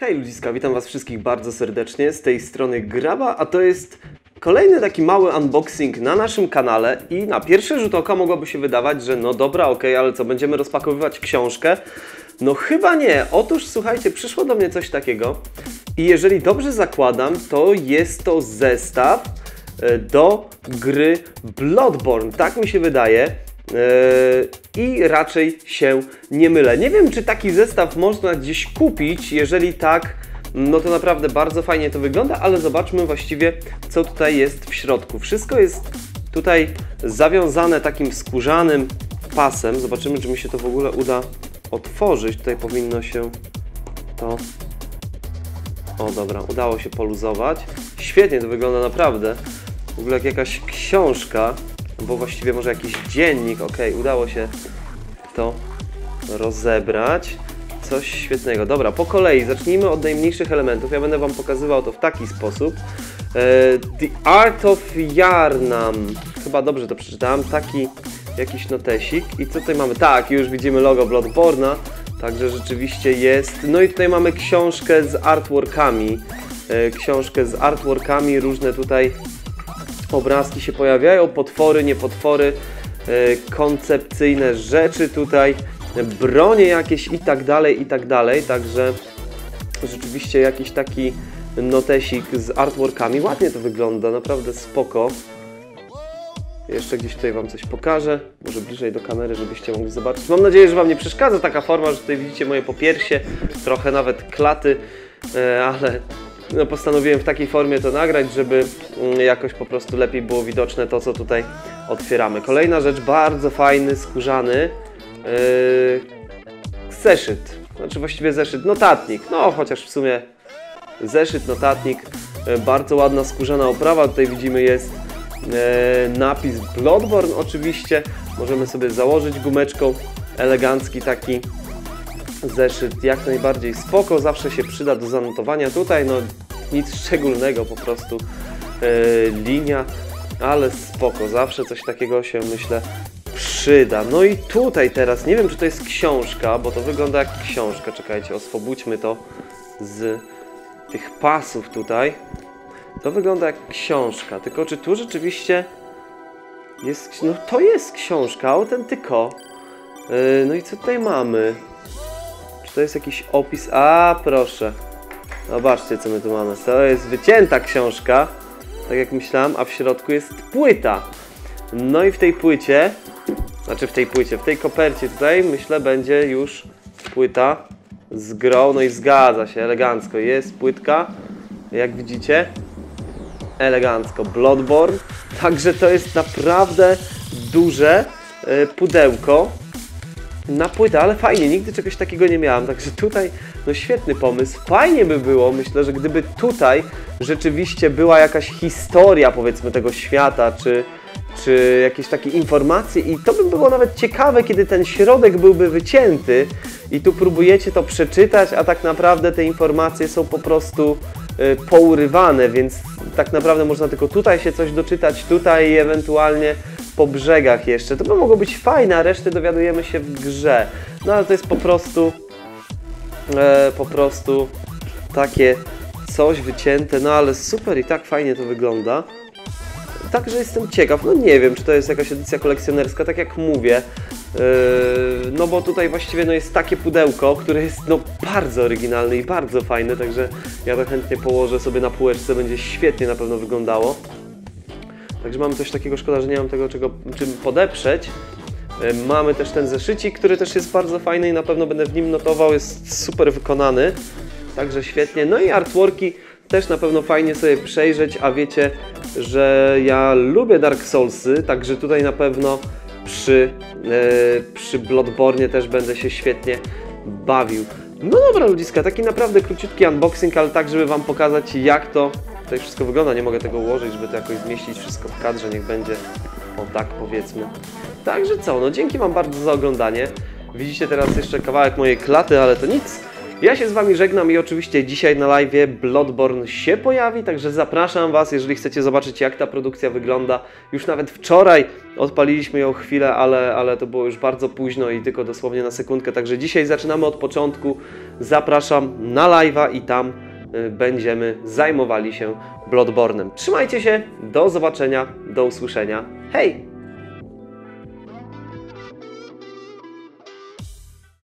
Hej ludziska, witam was wszystkich bardzo serdecznie, z tej strony Graba, a to jest kolejny taki mały unboxing na naszym kanale i na pierwszy rzut oka mogłoby się wydawać, że no dobra, okej, ale co, będziemy rozpakowywać książkę? No chyba nie. Otóż słuchajcie, przyszło do mnie coś takiego i jeżeli dobrze zakładam, to jest to zestaw e, do gry Bloodborne, tak mi się wydaje. Yy, I raczej się nie mylę. Nie wiem, czy taki zestaw można gdzieś kupić. Jeżeli tak, no to naprawdę bardzo fajnie to wygląda, ale zobaczmy właściwie, co tutaj jest w środku. Wszystko jest tutaj zawiązane takim skórzanym pasem. Zobaczymy, czy mi się to w ogóle uda otworzyć. Tutaj powinno się to... O, dobra, udało się poluzować. Świetnie to wygląda naprawdę. W ogóle jak jakaś książka bo właściwie może jakiś dziennik, ok, udało się to rozebrać. Coś świetnego. Dobra, po kolei zacznijmy od najmniejszych elementów. Ja będę Wam pokazywał to w taki sposób. E, The Art of Yarnam. Chyba dobrze to przeczytałem. Taki jakiś notesik. I co tutaj mamy? Tak, już widzimy logo Bloodborne'a. Także rzeczywiście jest. No i tutaj mamy książkę z artworkami. E, książkę z artworkami, różne tutaj obrazki się pojawiają, potwory, nie potwory, e, koncepcyjne rzeczy tutaj, bronie jakieś i tak dalej, i tak dalej, także rzeczywiście jakiś taki notesik z artworkami, ładnie to wygląda, naprawdę spoko. Jeszcze gdzieś tutaj Wam coś pokażę, może bliżej do kamery, żebyście mogli zobaczyć. Mam nadzieję, że Wam nie przeszkadza taka forma, że tutaj widzicie moje popiersie, trochę nawet klaty, e, ale no, postanowiłem w takiej formie to nagrać, żeby mm, jakoś po prostu lepiej było widoczne to, co tutaj otwieramy. Kolejna rzecz, bardzo fajny, skórzany yy, zeszyt. Znaczy właściwie zeszyt, notatnik. No, chociaż w sumie zeszyt, notatnik. Yy, bardzo ładna skórzana oprawa. Tutaj widzimy jest yy, napis Bloodborne oczywiście. Możemy sobie założyć gumeczką. Elegancki taki zeszyt jak najbardziej spoko, zawsze się przyda do zanotowania. Tutaj no nic szczególnego, po prostu yy, linia, ale spoko, zawsze coś takiego się myślę przyda. No i tutaj teraz, nie wiem czy to jest książka, bo to wygląda jak książka, czekajcie, oswobódźmy to z tych pasów tutaj. To wygląda jak książka, tylko czy tu rzeczywiście jest, no to jest książka, autentyko. Yy, no i co tutaj mamy? To jest jakiś opis? A, proszę. Zobaczcie, co my tu mamy. To jest wycięta książka, tak jak myślałem, a w środku jest płyta. No i w tej płycie, znaczy w tej płycie, w tej kopercie tutaj, myślę, będzie już płyta z grą. No i zgadza się, elegancko. Jest płytka, jak widzicie, elegancko. Bloodborne. Także to jest naprawdę duże e, pudełko na płytę, ale fajnie, nigdy czegoś takiego nie miałam, także tutaj no świetny pomysł. Fajnie by było, myślę, że gdyby tutaj rzeczywiście była jakaś historia powiedzmy tego świata, czy, czy jakieś takie informacje i to by było nawet ciekawe, kiedy ten środek byłby wycięty i tu próbujecie to przeczytać, a tak naprawdę te informacje są po prostu y, pourywane, więc tak naprawdę można tylko tutaj się coś doczytać, tutaj ewentualnie po brzegach jeszcze. To by mogło być fajne, a resztę dowiadujemy się w grze. No ale to jest po prostu e, po prostu takie coś wycięte, no ale super i tak fajnie to wygląda. Także jestem ciekaw, no nie wiem, czy to jest jakaś edycja kolekcjonerska, tak jak mówię, yy, no bo tutaj właściwie no jest takie pudełko, które jest no bardzo oryginalne i bardzo fajne, także ja to chętnie położę sobie na półeczce, będzie świetnie na pewno wyglądało. Także mamy coś takiego, szkoda, że nie mam tego czego, czym podeprzeć. E, mamy też ten zeszycik, który też jest bardzo fajny i na pewno będę w nim notował, jest super wykonany. Także świetnie. No i artworki też na pewno fajnie sobie przejrzeć, a wiecie, że ja lubię Dark Soulsy, także tutaj na pewno przy, e, przy Bloodborne też będę się świetnie bawił. No dobra ludziska, taki naprawdę króciutki unboxing, ale tak, żeby Wam pokazać jak to tutaj wszystko wygląda, nie mogę tego ułożyć, żeby to jakoś zmieścić wszystko w kadrze, niech będzie o tak powiedzmy. Także co, no dzięki Wam bardzo za oglądanie. Widzicie teraz jeszcze kawałek mojej klaty, ale to nic. Ja się z Wami żegnam i oczywiście dzisiaj na live Bloodborne się pojawi, także zapraszam Was, jeżeli chcecie zobaczyć jak ta produkcja wygląda. Już nawet wczoraj odpaliliśmy ją chwilę, ale, ale to było już bardzo późno i tylko dosłownie na sekundkę, także dzisiaj zaczynamy od początku. Zapraszam na live'a i tam będziemy zajmowali się Bloodborne'em. Trzymajcie się, do zobaczenia, do usłyszenia. Hej!